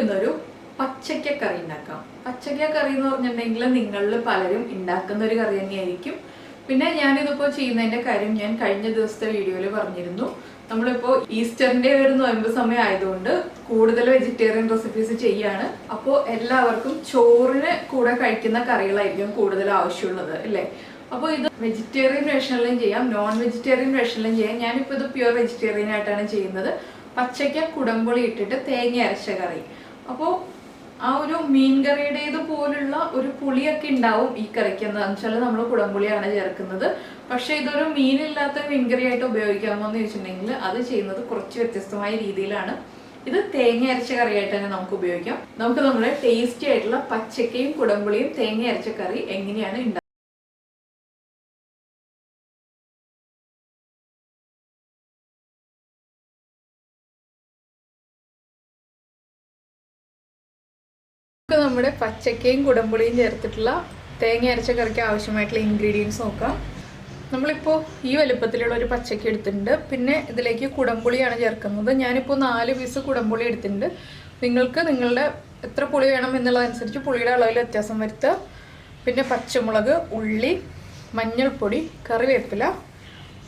ഇന്നൊരു പച്ചക്ക കറി ഉണ്ടാക്കാം. പച്ചക്ക കറി എന്ന് പറഞ്ഞിട്ടുണ്ടെങ്കിൽ നിങ്ങളിൽ പലരും ഉണ്ടാക്കുന്ന ഒരു കറി തന്നെയായിരിക്കും. പിന്നെ ഞാനിതിപ്പോൾ ചെയ്യുന്നതിന്റെ കാര്യം ഞാൻ കഴിഞ്ഞ ദിവസത്തെ വീഡിയോയിൽ പറഞ്ഞിരുന്നു. നമ്മളിപ്പോൾ ഈസ്റ്ററിന്റെ ഒരു നോയമ്പ് സമയം ആയതുകൊണ്ട് കൂടുതൽ വെജിറ്റേറിയൻ റെസിപ്പീസ് ചെയ്യാണ്. അപ്പോൾ എല്ലാവർക്കും ചോറിന് കൂടെ കഴിക്കുന്ന കറികളായിരിക്കും കൂടുതൽ ആവശ്യമുള്ളത് അല്ലേ? അപ്പോൾ ഇത് വെജിറ്റേറിയൻ വേഷനിലും ചെയ്യാം നോൺ വെജിറ്റേറിയൻ വേഷനിലും ചെയ്യാം. ഞാനിപ്പോൾ ഇത് പ്യുവർ വെജിറ്റേറിയൻ ആയിട്ടാണ് ചെയ്യുന്നത്. പച്ചയ്ക്ക കുടംപുളി ഇട്ടിട്ട് തേങ്ങ അരച്ച കറി. അപ്പോൾ ആ ഒരു മീൻ കറിയുടേത് പോലുള്ള ഒരു പുളിയൊക്കെ ഉണ്ടാവും ഈ കറിക്ക് എന്താണെന്ന് വെച്ചാൽ നമ്മൾ കുടംപുളിയാണ് ചേർക്കുന്നത്. പക്ഷേ ഇതൊരു മീനില്ലാത്ത മീൻ കറിയായിട്ട് ഉപയോഗിക്കാമോ എന്ന് ചോദിച്ചിട്ടുണ്ടെങ്കിൽ അത് ചെയ്യുന്നത് കുറച്ച് വ്യത്യസ്തമായ രീതിയിലാണ്. ഇത് തേങ്ങ അരച്ച കറിയായിട്ട് തന്നെ നമുക്ക് ഉപയോഗിക്കാം. നമുക്ക് നമ്മുടെ ടേസ്റ്റി ആയിട്ടുള്ള പച്ചക്കയും കുടംപുളിയും തേങ്ങ അരച്ച കറി എങ്ങനെയാണ് ഉണ്ടാക്കുക നമ്മുടെ പച്ചക്കയും കുടമ്പുളിയും ചേർത്തിട്ടുള്ള തേങ്ങ അരച്ച കറിക്ക് ആവശ്യമായിട്ടുള്ള ഇൻഗ്രീഡിയൻസ് നോക്കാം. നമ്മളിപ്പോൾ ഈ വലുപ്പത്തിലുള്ള ഒരു പച്ചക്ക എടുത്തിട്ടുണ്ട്. പിന്നെ ഇതിലേക്ക് കുടംപുളിയാണ് ചേർക്കുന്നത്. ഞാനിപ്പോൾ നാല് പീസ് കുടംപുളി എടുത്തിട്ടുണ്ട്. നിങ്ങൾക്ക് നിങ്ങളുടെ എത്ര പുളി വേണം എന്നുള്ളതനുസരിച്ച് പുളിയുടെ അളവിൽ വ്യത്യാസം വരുത്തുക. പിന്നെ പച്ചമുളക് ഉള്ളി മഞ്ഞൾപ്പൊടി കറിവേപ്പില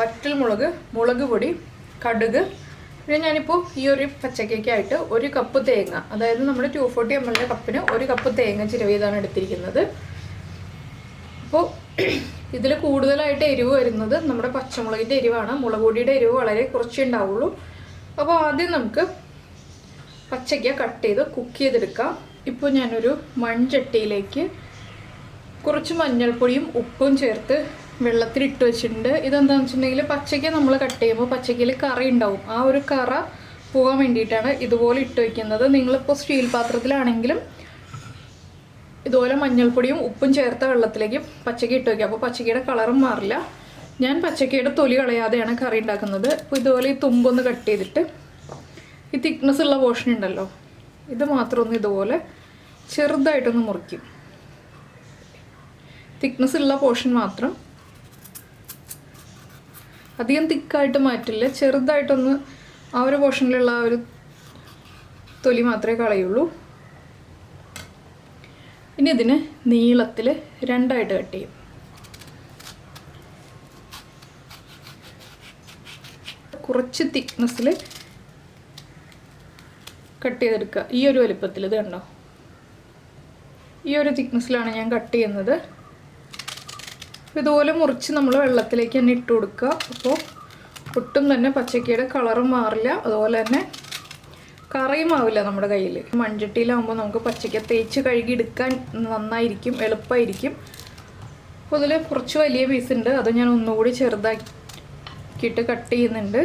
വറ്റൽമുളക് മുളക് പൊടി കടുക് പിന്നെ ഞാനിപ്പോൾ ഈ ഒരു പച്ചക്കയ്ക്കായിട്ട് ഒരു കപ്പ് തേങ്ങ അതായത് നമ്മൾ ടു ഫോർട്ടി എം എല്ലിന്റെ കപ്പിന് ഒരു കപ്പ് തേങ്ങ ചിരവിയതാണ് എടുത്തിരിക്കുന്നത്. അപ്പോൾ ഇതിൽ കൂടുതലായിട്ട് എരിവ് വരുന്നത് നമ്മുടെ പച്ചമുളകിന്റെ എരിവാണ്. മുളക് പൊടിയുടെ എരിവ് വളരെ കുറച്ചേ ഉണ്ടാവുള്ളൂ. അപ്പോൾ ആദ്യം നമുക്ക് പച്ചയ്ക്ക കട്ട് ചെയ്ത് കുക്ക് ചെയ്തെടുക്കാം. ഇപ്പോൾ ഞാനൊരു മൺചട്ടിയിലേക്ക് കുറച്ച് മഞ്ഞൾപ്പൊടിയും ഉപ്പും ചേർത്ത് വെള്ളത്തിൽ ഇട്ട് വെച്ചിട്ടുണ്ട്. ഇതെന്താണെന്ന് വെച്ചിട്ടുണ്ടെങ്കിൽ പച്ചയ്ക്ക് നമ്മൾ കട്ട് ചെയ്യുമ്പോൾ പച്ചയ്ക്കിൽ കറി ഉണ്ടാവും. ആ ഒരു കറ പോകാൻ വേണ്ടിയിട്ടാണ് ഇതുപോലെ ഇട്ട് വയ്ക്കുന്നത് നിങ്ങളിപ്പോൾ സ്റ്റീൽ പാത്രത്തിലാണെങ്കിലും ഇതുപോലെ മഞ്ഞൾപ്പൊടിയും ഉപ്പും ചേർത്ത വെള്ളത്തിലേക്ക് പച്ചയ്ക്ക് ഇട്ട് വയ്ക്കുക അപ്പോൾ പച്ചക്കയുടെ കളറും മാറില്ല. ഞാൻ പച്ചക്കയുടെ തൊലി കളയാതെയാണ് കറി ഉണ്ടാക്കുന്നത്. അപ്പോൾ ഇതുപോലെ ഈ തുമ്പൊന്ന് കട്ട് ചെയ്തിട്ട് ഈ തിക്നെസ് ഉള്ള പോർഷൻ ഉണ്ടല്ലോ ഇത് മാത്രം ഒന്ന് ഇതുപോലെ ചെറുതായിട്ടൊന്ന് മുറിക്കും. തിക്നെസ് ഉള്ള പോർഷൻ മാത്രം അധികം തിക്കായിട്ട് മാറ്റില്ല. ചെറുതായിട്ടൊന്ന് ആ ഒരു പോർഷനിലുള്ള ആ ഒരു തൊലി മാത്രമേ കളയുള്ളൂ. ഇനി ഇതിന് നീളത്തിൽ രണ്ടായിട്ട് കട്ട് ചെയ്യും. കുറച്ച് തിക്നെസ്സിൽ കട്ട് ചെയ്തെടുക്കുക. ഈ ഒരു വലുപ്പത്തിൽ ഇത് കണ്ടോ? ഈ ഒരു തിക്നെസ്സിലാണ് ഞാൻ കട്ട് ചെയ്യുന്നത്. ഇതുപോലെ മുറിച്ച് നമ്മൾ വെള്ളത്തിലേക്ക് തന്നെ ഇട്ട് കൊടുക്കുക. അപ്പോൾ ഒട്ടും തന്നെ പച്ചക്കയുടെ കളറും മാറില്ല. അതുപോലെ തന്നെ കറിയും ആവില്ല നമ്മുടെ കയ്യിൽ മൺചട്ടിയിലാകുമ്പോൾ നമുക്ക് പച്ചക്ക തേച്ച് കഴുകി എടുക്കാൻ നന്നായിരിക്കും എളുപ്പമായിരിക്കും അപ്പോൾ ഇതിൽ കുറച്ച് വലിയ പീസ് ഉണ്ട്. അത് ഞാൻ ഒന്നുകൂടി ചെറുതാക്കിയിട്ട് കട്ട് ചെയ്യുന്നുണ്ട്.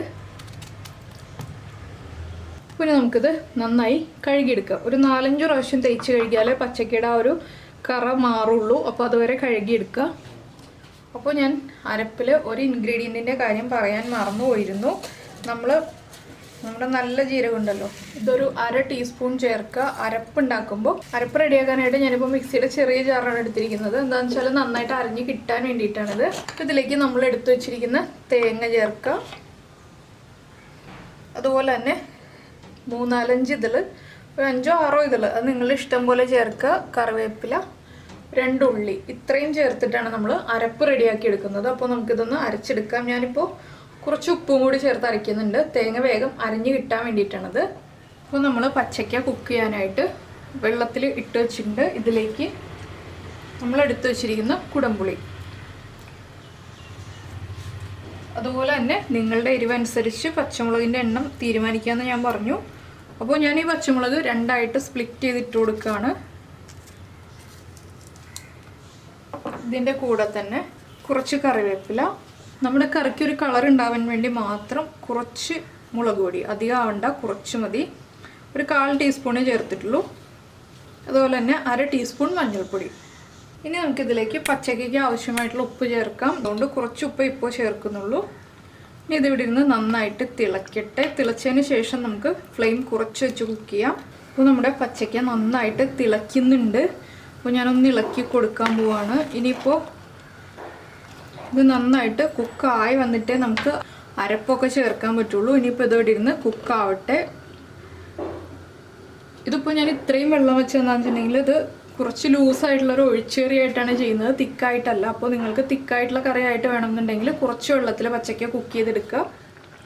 പിന്നെ നമുക്കിത് നന്നായി കഴുകിയെടുക്കാം. ഒരു നാലഞ്ച് പ്രാവശ്യം തേച്ച് കഴുകിയാലേ പച്ചക്കയുടെ ആ ഒരു കറ മാറുള്ളൂ. അപ്പോൾ അതുവരെ കഴുകിയെടുക്കുക അപ്പോൾ ഞാൻ അരപ്പിൽ ഒരു ഇൻഗ്രീഡിയന്റിന്റെ കാര്യം പറയാൻ മറന്നുപോയിരുന്നു. നമ്മൾ നമ്മുടെ നല്ല ജീരകമുണ്ടല്ലോ ഇതൊരു അര ടീസ്പൂൺ ചേർക്കുക. അരപ്പ് ഉണ്ടാക്കുമ്പോൾ അരപ്പ് റെഡിയാക്കാനായിട്ട് ഞാനിപ്പോൾ മിക്സിയുടെ ചെറിയ ജാറാണ് എടുത്തിരിക്കുന്നത്. എന്താണെന്ന് വെച്ചാൽ നന്നായിട്ട് അരിഞ്ഞ് കിട്ടാൻ വേണ്ടിയിട്ടാണിത്. ഇതിലേക്ക് നമ്മൾ എടുത്തു വെച്ചിരിക്കുന്ന തേങ്ങ ചേർക്കുക. അതുപോലെ തന്നെ മൂന്നാലഞ്ച് ഇതിൽ ഒരു അഞ്ചോ ആറോ ഇതിൽ അത് നിങ്ങളുടെ ഇഷ്ടം പോലെ ചേർക്കുക. കറിവേപ്പില രണ്ട് ഉള്ളി. ഇത്രയും ചേർത്തിട്ടാണ് നമ്മൾ അരപ്പ് റെഡിയാക്കി എടുക്കുന്നത്. അപ്പോൾ നമുക്കിതൊന്ന് അരച്ചെടുക്കാം. ഞാനിപ്പോൾ കുറച്ച് ഉപ്പും കൂടി ചേർത്ത് അരയ്ക്കുന്നുണ്ട്. തേങ്ങ വേഗം അരഞ്ഞു കിട്ടാൻ വേണ്ടിയിട്ടാണത്. അപ്പോൾ നമ്മൾ പച്ചയ്ക്ക കുക്ക് ചെയ്യാനായിട്ട് വെള്ളത്തിൽ ഇട്ട് വെച്ചിട്ടുണ്ട്. ഇതിലേക്ക് നമ്മൾ എടുത്ത് വെച്ചിരിക്കുന്ന കുടംപുളി. അതുപോലെ തന്നെ നിങ്ങളുടെ എരിവനുസരിച്ച് പച്ചമുളകിന്റെ എണ്ണം തീരുമാനിക്കാമെന്ന് ഞാൻ പറഞ്ഞു. അപ്പോൾ ഞാൻ ഈ പച്ചമുളക് രണ്ടായിട്ട് സ്പ്ലിറ്റ് ചെയ്തിട്ട് കൊടുക്കുകയാണ്. ഇതിന്റെ കൂടെ തന്നെ കുറച്ച് കറിവേപ്പില. നമ്മുടെ കറിക്ക് ഒരു കളർ ഉണ്ടാവാൻ വേണ്ടി മാത്രം കുറച്ച് മുളക് പൊടി. അധികം ആവണ്ട കുറച്ച് മതി. ഒരു കാൽ ടീസ്പൂണേ ചേർത്തിട്ടുള്ളൂ. അതുപോലെ തന്നെ അര ടീസ്പൂൺ മഞ്ഞൾപ്പൊടി. ഇനി നമുക്കിതിലേക്ക് പച്ചക്കയ്ക്ക് ആവശ്യമായിട്ടുള്ള ഉപ്പ് ചേർക്കാം. അതുകൊണ്ട് കുറച്ച് ഉപ്പ് ഇപ്പോൾ ചേർക്കുന്നുള്ളൂ. ഇനി ഇതിവിടെ ഇരുന്ന് നന്നായിട്ട് തിളക്കട്ടെ. തിളച്ചതിന് ശേഷം നമുക്ക് ഫ്ലെയിം കുറച്ച് വെച്ച് കുക്ക് ചെയ്യാം. അപ്പോൾ നമ്മുടെ പച്ചക്ക നന്നായിട്ട് തിളയ്ക്കുന്നുണ്ട്. അപ്പോൾ ഞാനൊന്ന് ഇളക്കി കൊടുക്കാൻ പോവാണ്. ഇനിയിപ്പോൾ ഇത് നന്നായിട്ട് കുക്കായി വന്നിട്ടേ നമുക്ക് അരപ്പൊക്കെ ചേർക്കാൻ പറ്റുള്ളൂ. ഇനിയിപ്പോൾ ഇതോടെ ഇരുന്ന് കുക്കാവട്ടെ. ഇത് ഇതിപ്പോൾ ഞാൻ ഇത്രയും വെള്ളം വെച്ചതെന്നാന്ന് വെച്ചിട്ടുണ്ടെങ്കിൽ ഇത് കുറച്ച് ലൂസായിട്ടുള്ള ഒരു ഒഴിച്ചേറിയായിട്ടാണ് ചെയ്യുന്നത്. തിക്കായിട്ടല്ല. അപ്പോൾ നിങ്ങൾക്ക് തിക്കായിട്ടുള്ള കറിയായിട്ട് വേണമെന്നുണ്ടെങ്കിൽ കുറച്ച് വെള്ളത്തിൽ പച്ചയ്ക്ക കുക്ക് ചെയ്തെടുക്കുക.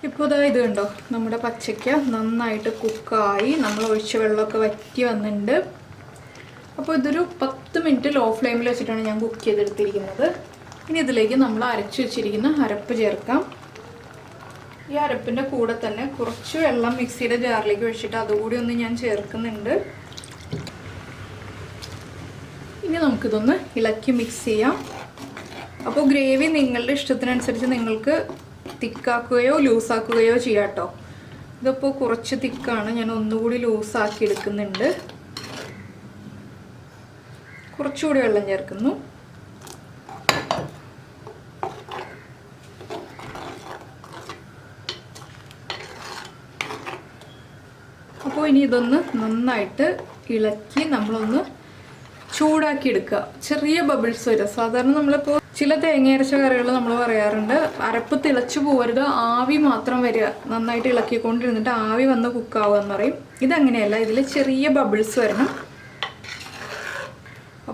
ഇപ്പോൾ ഇതാ ഇത് കണ്ടോ? നമ്മുടെ പച്ചയ്ക്ക നന്നായിട്ട് കുക്കായി. നമ്മൾ ഒഴിച്ച വെള്ളമൊക്കെ വറ്റി വന്നിട്ടുണ്ട്. അപ്പോൾ ഇതൊരു പത്ത് മിനിറ്റ് ലോ ഫ്ലെയിമിൽ വെച്ചിട്ടാണ് ഞാൻ കുക്ക് ചെയ്തെടുത്തിരിക്കുന്നത്. ഇനി ഇതിലേക്ക് നമ്മൾ അരച്ച് വെച്ചിരിക്കുന്ന അരപ്പ് ചേർക്കാം. ഈ അരപ്പിന്റെ കൂടെ തന്നെ കുറച്ച് വെള്ളം മിക്സിയുടെ ജാറിലേക്ക് വെച്ചിട്ട് അതുകൂടി ഒന്ന് ഞാൻ ചേർക്കുന്നുണ്ട്. ഇനി നമുക്കിതൊന്ന് ഇളക്കി മിക്സ് ചെയ്യാം. അപ്പോൾ ഗ്രേവി നിങ്ങളുടെ ഇഷ്ടത്തിനനുസരിച്ച് നിങ്ങൾക്ക് തിക്കാക്കുകയോ ലൂസാക്കുകയോ ചെയ്യാം കേട്ടോ. ഇതിപ്പോൾ കുറച്ച് തിക്കാണ്. ഞാൻ ഒന്നുകൂടി ലൂസാക്കി എടുക്കുന്നുണ്ട്. കുറച്ചുകൂടി വെള്ളം ചേർക്കുന്നു. അപ്പോൾ ഇനി ഇതൊന്ന് നന്നായിട്ട് ഇളക്കി നമ്മളൊന്ന് ചൂടാക്കി എടുക്കുക ചെറിയ ബബിൾസ് വരിക. സാധാരണ നമ്മളിപ്പോൾ ചില തേങ്ങ അരച്ച കറികൾ നമ്മൾ പറയാറുണ്ട് അരപ്പ് തിളച്ചു പോകരുത് ആവി മാത്രം വരിക. നന്നായിട്ട് ഇളക്കിക്കൊണ്ടിരുന്നിട്ട് ആവി വന്ന് കുക്കാവുക എന്ന് പറയും. ഇതങ്ങനെയല്ല ഇതിൽ ചെറിയ ബബിൾസ് വരണം.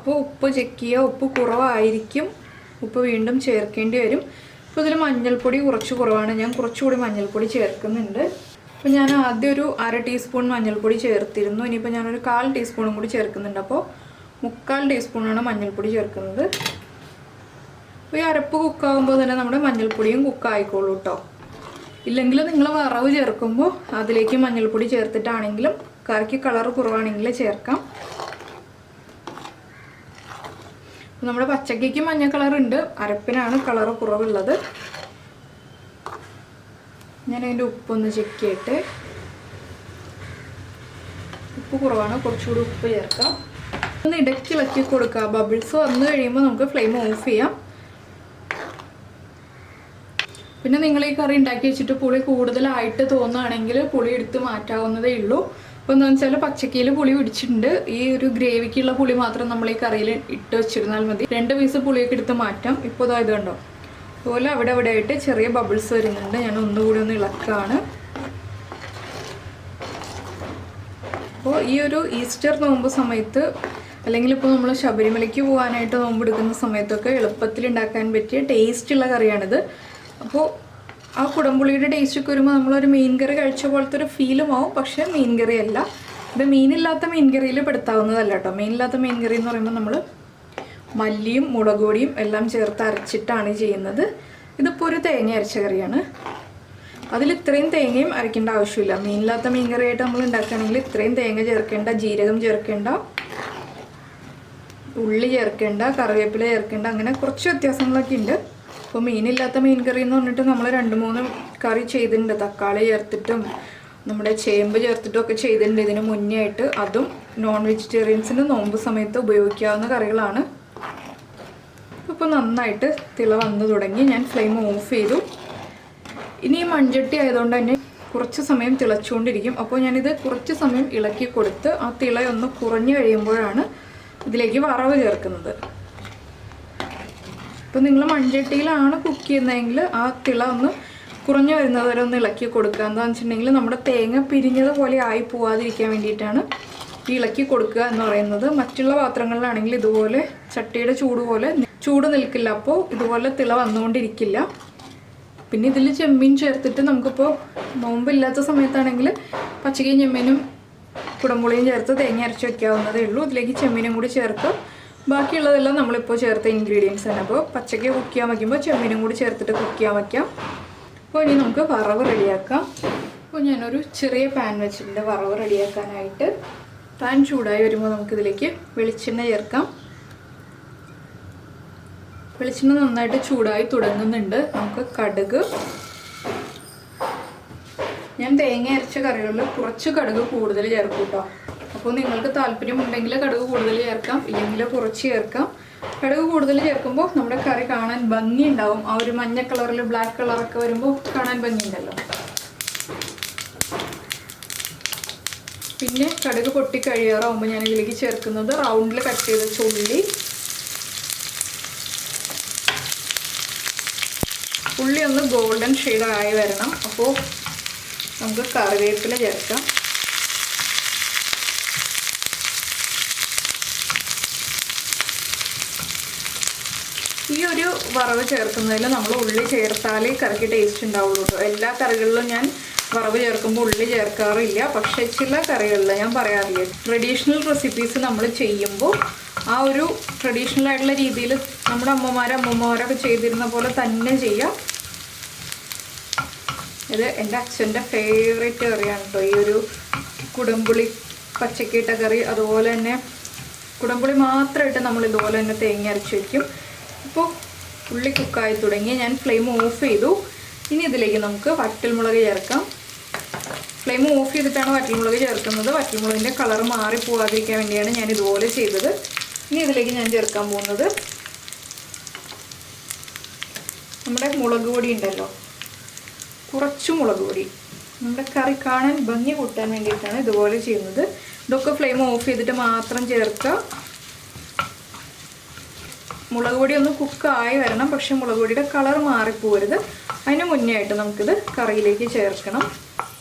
അപ്പോൾ ഉപ്പ് ചെക്ക് ചെയ്യുക ഉപ്പ് കുറവായിരിക്കും. ഉപ്പ് വീണ്ടും ചേർക്കേണ്ടി വരും. അപ്പോൾ ഇതിൽ മഞ്ഞൾപ്പൊടി കുറച്ച് കുറവാണ്. ഞാൻ കുറച്ചുകൂടി മഞ്ഞൾപ്പൊടി ചേർക്കുന്നുണ്ട്. അപ്പോൾ ഞാൻ ആദ്യം ഒരു അര ടീസ്പൂൺ മഞ്ഞൾപ്പൊടി ചേർത്തിരുന്നു. ഇനിയിപ്പോൾ ഞാനൊരു കാൽ ടീസ്പൂണും കൂടി ചേർക്കുന്നുണ്ട്. അപ്പോൾ മുക്കാൽ ടീസ്പൂണാണ് മഞ്ഞൾപ്പൊടി ചേർക്കുന്നത്. അപ്പോൾ ഈ അരപ്പ് കുക്കാകുമ്പോൾ തന്നെ നമ്മുടെ മഞ്ഞൾപ്പൊടിയും കുക്കായിക്കോളൂ കേട്ടോ ഇല്ലെങ്കിൽ നിങ്ങൾ വറവ് ചേർക്കുമ്പോൾ അതിലേക്ക് മഞ്ഞൾപ്പൊടി ചേർത്തിട്ടാണെങ്കിലും കറിക്ക് കളർ കുറവാണെങ്കിൽ ചേർക്കാം അപ്പോൾ നമ്മുടെ പച്ചക്കയ്ക്ക് മഞ്ഞ കളർ ഉണ്ട് അരപ്പിനാണ് കളർ കുറവുള്ളത്. ഞാൻ അതിന്റെ ഉപ്പൊന്ന് ചെക്ക് ചെയ്യട്ടെ. ഉപ്പ് കുറവാണ്. കുറച്ചുകൂടി ഉപ്പ് ചേർക്കാം. ഒന്ന് ഇടയ്ക്ക് ഇളക്കി കൊടുക്കുക ബബിൾസ് വന്നു കഴിയുമ്പോൾ നമുക്ക് ഫ്ലെയിം ഓഫ് ചെയ്യാം. പിന്നെ നിങ്ങൾ ഈ കറി ഉണ്ടാക്കി വെച്ചിട്ട് പുളി കൂടുതലായിട്ട് തോന്നുകയാണെങ്കിൽ പുളി എടുത്ത് മാറ്റാവുന്നതേ ഉള്ളൂ. അപ്പോൾ എന്താണെന്ന് വെച്ചാൽ പച്ചക്കയിൽ പുളി പിടിച്ചിട്ടുണ്ട്. ഈ ഒരു ഗ്രേവിക്കുള്ള പുളി മാത്രം നമ്മൾ ഈ കറിയിൽ ഇട്ട് വെച്ചിരുന്നാൽ മതി. രണ്ട് പീസ് പുളിയൊക്കെ എടുത്ത് മാറ്റാം. ഇപ്പോൾ ഇതായത് കണ്ടോ? അതുപോലെ അവിടെ അവിടെ ആയിട്ട് ചെറിയ ബബിൾസ് വരുന്നുണ്ട്. ഞാൻ ഒന്നുകൂടി ഒന്ന് ഇളക്കാണ്. അപ്പോൾ ഈ ഒരു ഈസ്റ്റർ നോമ്പ് സമയത്ത് അല്ലെങ്കിൽ ഇപ്പോൾ നമ്മൾ ശബരിമലയ്ക്ക് പോകാനായിട്ട് നോമ്പ് എടുക്കുന്ന സമയത്തൊക്കെ എളുപ്പത്തിൽ ഉണ്ടാക്കാൻ പറ്റിയ ടേസ്റ്റുള്ള കറിയാണിത്. അപ്പോൾ ആ കുടംപുളിയുടെ ടേസ്റ്റൊക്കെ വരുമ്പോൾ നമ്മളൊരു മീൻ കറി കഴിച്ച പോലത്തെ ഒരു ഫീലും ആവും. പക്ഷേ മീൻ കറി അല്ല. ഇത് മീനില്ലാത്ത മീൻ കറിയിൽ പെടുത്താവുന്നതല്ല കേട്ടോ. മീനില്ലാത്ത മീൻ കറി എന്ന് പറയുമ്പോൾ നമ്മൾ മല്ലിയും മുളക് പൊടിയും എല്ലാം ചേർത്ത് അരച്ചിട്ടാണ് ചെയ്യുന്നത്. ഇതിപ്പോൾ ഒരു തേങ്ങ അരച്ച കറിയാണ്. അതിൽ ഇത്രയും തേങ്ങയും അരയ്ക്കേണ്ട ആവശ്യമില്ല. മീനില്ലാത്ത മീൻ കറിയായിട്ട് നമ്മൾ ഉണ്ടാക്കുകയാണെങ്കിൽ ഇത്രയും തേങ്ങ ചേർക്കേണ്ട ജീരകം ചേർക്കേണ്ട ഉള്ളി ചേർക്കേണ്ട കറിവേപ്പില ചേർക്കേണ്ട അങ്ങനെ കുറച്ച് വ്യത്യാസങ്ങളൊക്കെ ഉണ്ട്. അപ്പോൾ മീനില്ലാത്ത മീൻ കറി എന്ന് പറഞ്ഞിട്ട് നമ്മൾ രണ്ട് മൂന്ന് കറി ചെയ്തിട്ടുണ്ട്. തക്കാളി ചേർത്തിട്ടും നമ്മുടെ ചേമ്പ് ചേർത്തിട്ടും ഒക്കെ ചെയ്തിട്ടുണ്ട്. ഇതിന് മുന്നേ ആയിട്ട് അതും നോൺ വെജിറ്റേറിയൻസിന് നോമ്പ് സമയത്ത് ഉപയോഗിക്കാവുന്ന കറികളാണ്. അപ്പോൾ നന്നായിട്ട് തിള വന്നു തുടങ്ങി. ഞാൻ ഫ്ലെയിം ഓഫ് ചെയ്തു. ഇനി മൺചട്ടി ആയതുകൊണ്ട് തന്നെ കുറച്ച് സമയം തിളച്ചുകൊണ്ടിരിക്കും. അപ്പോൾ ഞാനിത് കുറച്ച് സമയം ഇളക്കി കൊടുത്ത് ആ തിളയൊന്ന് കുറഞ്ഞു കഴിയുമ്പോഴാണ് ഇതിലേക്ക് വറവ് ചേർക്കുന്നത്. ഇപ്പോൾ നിങ്ങൾ മൺചട്ടിയിലാണ് കുക്ക് ചെയ്യുന്നതെങ്കിൽ ആ തിള ഒന്ന് കുറഞ്ഞു വരുന്നത് വരെ ഒന്ന് ഇളക്കി കൊടുക്കുക. എന്താണെന്ന് വെച്ചിട്ടുണ്ടെങ്കിൽ നമ്മുടെ തേങ്ങ പിരിഞ്ഞത് പോലെ ആയി പോവാതിരിക്കാൻ വേണ്ടിയിട്ടാണ് ഈ ഇളക്കി കൊടുക്കുക എന്ന് പറയുന്നത്. മറ്റുള്ള പാത്രങ്ങളിലാണെങ്കിൽ ഇതുപോലെ ചട്ടിയുടെ ചൂട് പോലെ ചൂട് നിൽക്കില്ല. അപ്പോൾ ഇതുപോലെ തിള വന്നുകൊണ്ടിരിക്കില്ല. പിന്നെ ഇതിൽ ചെമ്മീൻ ചേർത്തിട്ട് നമുക്കിപ്പോൾ നോമ്പില്ലാത്ത സമയത്താണെങ്കിൽ പച്ചക്കയും ചെമ്മീനും കുടമ്പുളിയും ചേർത്ത് തേങ്ങ അരച്ച് വെക്കാവുന്നതേ ഉള്ളൂ. ഇതിലേക്ക് ചെമ്മീനും കൂടി ചേർക്കും ബാക്കിയുള്ളതെല്ലാം നമ്മളിപ്പോൾ ചേർത്ത ഇൻഗ്രീഡിയൻസ് ആണ്. അപ്പോൾ പച്ചക്ക കുക്ക് ചെയ്യാൻ വയ്ക്കുമ്പോൾ ചെമ്മീനും കൂടി ചേർത്തിട്ട് കുക്ക് ചെയ്യാൻ വയ്ക്കാം അപ്പോൾ ഇനി നമുക്ക് വറവ് റെഡിയാക്കാം. അപ്പോൾ ഞാനൊരു ചെറിയ പാൻ വെച്ചിട്ടുണ്ട് വറവ് റെഡിയാക്കാനായിട്ട്. പാൻ ചൂടായി വരുമ്പോൾ നമുക്കിതിലേക്ക് വെളിച്ചെണ്ണ ചേർക്കാം. വെളിച്ചെണ്ണ നന്നായിട്ട് ചൂടായി തുടങ്ങുന്നുണ്ട്. നമുക്ക് കടുക്. ഞാൻ തേങ്ങ അരച്ച കറികളിൽ കുറച്ച് കടുക് കൂടുതൽ ചേർക്കും കേട്ടോ അപ്പോൾ നിങ്ങൾക്ക് താല്പര്യമുണ്ടെങ്കിൽ കടുക് കൂടുതൽ ചേർക്കാം ഇല്ലെങ്കിൽ കുറച്ച് ചേർക്കാം. കടുക് കൂടുതൽ ചേർക്കുമ്പോൾ നമ്മുടെ കറി കാണാൻ ഭംഗി ഉണ്ടാവും ആ ഒരു മഞ്ഞ കളറിൽ ബ്ലാക്ക് കളറൊക്കെ വരുമ്പോൾ കാണാൻ ഭംഗിയുണ്ടല്ലോ. പിന്നെ കടുക് പൊട്ടി കഴിയാറാവുമ്പോൾ ഞാൻ ഇതിലേക്ക് ചേർക്കുന്നത് റൗണ്ടിൽ കട്ട് ചെയ്ത ചുള്ളി. ഉള്ളി ഒന്ന് ഗോൾഡൻ ആയി വരണം. അപ്പോൾ നമുക്ക് കറിവേപ്പില ചേർക്കാം ഈ വറവ് ചേർക്കുന്നതിൽ നമ്മൾ ഉള്ളി ചേർത്താലേ കറിക്ക് ടേസ്റ്റ് ഉണ്ടാവുള്ളൂ കേട്ടോ എല്ലാ കറികളിലും ഞാൻ വറവ് ചേർക്കുമ്പോൾ ഉള്ളി ചേർക്കാറില്ല. പക്ഷേ ചില കറികളിൽ ഞാൻ പറയാറില്ല ട്രഡീഷണൽ റെസിപ്പീസ് നമ്മൾ ചെയ്യുമ്പോൾ ആ ഒരു ട്രഡീഷണൽ ആയിട്ടുള്ള രീതിയിൽ നമ്മുടെ അമ്മമാരും അമ്മമാരൊക്കെ ചെയ്തിരുന്ന പോലെ തന്നെ ചെയ്യാം. ഇത് എന്റെ അച്ഛന്റെ ഫേവറേറ്റ് കറിയാണ് കേട്ടോ ഈ ഒരു കുടംപുളി പച്ചക്കീട്ട കറി അതുപോലെ തന്നെ കുടംപുളി മാത്രമായിട്ട് നമ്മൾ ഇതുപോലെ തന്നെ തേങ്ങ അരച്ച് വയ്ക്കും ഇപ്പോൾ ഉള്ളി കുക്കായി തുടങ്ങി ഞാൻ ഫ്ലെയിം ഓഫ് ചെയ്തു. ഇനി ഇതിലേക്ക് നമുക്ക് വറ്റൽമുളക് ചേർക്കാം. ഫ്ലെയിം ഓഫ് ചെയ്തിട്ടാണ് വറ്റൽമുളക് ചേർക്കുന്നത്. വറ്റൽമുളകിന്റെ കളർ മാറി പോകാതിരിക്കാൻ വേണ്ടിയാണ് ഞാൻ ഇതുപോലെ ചെയ്തത്. ഇനി ഇതിലേക്ക് ഞാൻ ചേർക്കാൻ പോകുന്നത് നമ്മുടെ മുളക് പൊടി ഉണ്ടല്ലോ. കുറച്ച് മുളക് പൊടി. നമ്മുടെ കറി കാണാൻ ഭംഗി കൂട്ടാൻ വേണ്ടിയിട്ടാണ് ഇതുപോലെ ചെയ്യുന്നത്. ഇതൊക്കെ ഫ്ലെയിം ഓഫ് ചെയ്തിട്ട് മാത്രം ചേർക്കുക മുളക് പൊടി ഒന്ന് കുക്കായി വരണം. പക്ഷെ മുളക് പൊടിയുടെ കളർ മാറിപ്പോരുത്. അതിന് മുന്നേ ആയിട്ട് നമുക്കിത് കറിയിലേക്ക് ചേർക്കണം.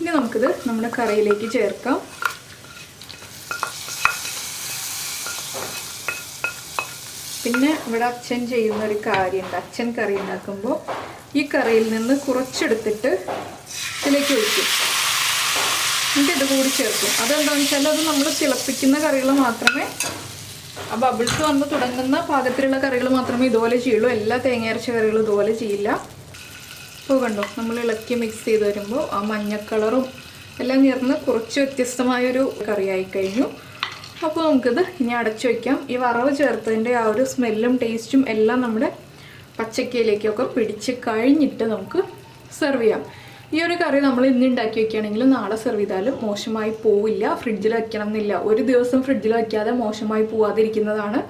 ഇനി നമുക്കിത് നമ്മുടെ കറിയിലേക്ക് ചേർക്കാം. പിന്നെ ഇവിടെ അച്ഛൻ ചെയ്യുന്ന ഒരു കാര്യമുണ്ട്. അച്ഛൻ കറി ഉണ്ടാക്കുമ്പോൾ ഈ കറിയിൽ നിന്ന് കുറച്ചെടുത്തിട്ട് ഇതിലേക്ക് ഒഴിക്കും. എന്നിട്ട് ഇത് കൂടി ചേർക്കും. അതെന്താണെന്ന് വെച്ചാൽ അത് നമ്മൾ തിളപ്പിക്കുന്ന കറികൾ മാത്രമേ ആ ബബിൾസ് വന്ന് തുടങ്ങുന്ന പാകത്തിലുള്ള കറികൾ മാത്രമേ ഇതുപോലെ ചെയ്യുള്ളൂ. എല്ലാ തേങ്ങ അരച്ച കറികളും ഇതുപോലെ ചെയ്യില്ല. ഇപ്പോൾ കണ്ടോ നമ്മൾ ഇളക്കി മിക്സ് ചെയ്ത് വരുമ്പോൾ ആ മഞ്ഞക്കളറും എല്ലാം ചേർന്ന് കുറച്ച് വ്യത്യസ്തമായൊരു കറിയായി കഴിഞ്ഞു അപ്പോൾ നമുക്കിത് ഇനി അടച്ചു വയ്ക്കാം ഈ വറവ് ചേർത്തതിന്റെ ആ ഒരു സ്മെല്ലും ടേസ്റ്റും എല്ലാം നമ്മുടെ പച്ചക്കയിലേക്കൊക്കെ പിടിച്ച് കഴിഞ്ഞിട്ട് നമുക്ക് സെർവ് ചെയ്യാം. ഈ ഒരു കറി നമ്മൾ ഇന്ന് ഉണ്ടാക്കി വെക്കുകയാണെങ്കിൽ നാളെ സെർവ് ചെയ്താലും മോശമായി പോവില്ല. ഫ്രിഡ്ജിൽ വെക്കണം എന്നില്ല ഒരു ദിവസം ഫ്രിഡ്ജിൽ വയ്ക്കാതെ മോശമായി പോവാതിരിക്കുന്നതാണ്.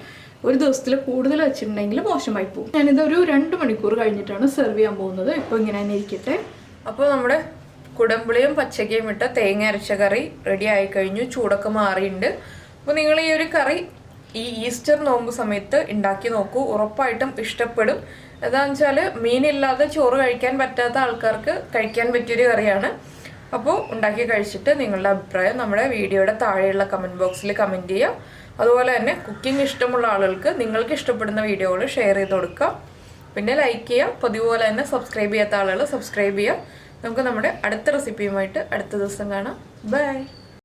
ഒരു ദിവസത്തിൽ കൂടുതൽ വെച്ചിട്ടുണ്ടെങ്കിൽ മോശമായി പോകും ഞാനിത് ഒരു രണ്ട് മണിക്കൂർ കഴിഞ്ഞിട്ടാണ് സെർവ് ചെയ്യാൻ പോകുന്നത്. ഇപ്പോൾ ഇങ്ങനെ തന്നെ ഇരിക്കട്ടെ. അപ്പോൾ നമ്മുടെ കുടംപുളിയും പച്ചക്കയും ഇട്ട തേങ്ങ അരച്ച കറി റെഡി ആയി കഴിഞ്ഞു. ചൂടൊക്കെ മാറിയിട്ടുണ്ട്. അപ്പോൾ നിങ്ങൾ ഈ ഒരു കറി ഈ ഈസ്റ്റർ നോമ്പ് സമയത്ത് ഉണ്ടാക്കി നോക്കൂ. ഉറപ്പായിട്ടും ഇഷ്ടപ്പെടും. എന്താണെന്ന് വെച്ചാൽ മീനില്ലാതെ ചോറ് കഴിക്കാൻ പറ്റാത്ത ആൾക്കാർക്ക് കഴിക്കാൻ പറ്റിയൊരു കറിയാണ്. അപ്പോൾ ഉണ്ടാക്കി കഴിച്ചിട്ട് നിങ്ങളുടെ അഭിപ്രായം നമ്മുടെ വീഡിയോയുടെ താഴെയുള്ള കമന്റ് ബോക്സിൽ കമന്റ് ചെയ്യുക. അതുപോലെ തന്നെ കുക്കിംഗ് ഇഷ്ടമുള്ള ആളുകൾക്ക് നിങ്ങൾക്ക് ഇഷ്ടപ്പെടുന്ന വീഡിയോകൾ ഷെയർ ചെയ്ത് കൊടുക്കുക. പിന്നെ ലൈക്ക് ചെയ്യുക. പതിവ് പോലെ തന്നെ സബ്സ്ക്രൈബ് ചെയ്യാത്ത ആളുകൾ സബ്സ്ക്രൈബ് ചെയ്യുക. നമുക്ക് നമ്മുടെ അടുത്ത റെസിപ്പിയുമായിട്ട് അടുത്ത ദിവസം കാണാം. ബൈ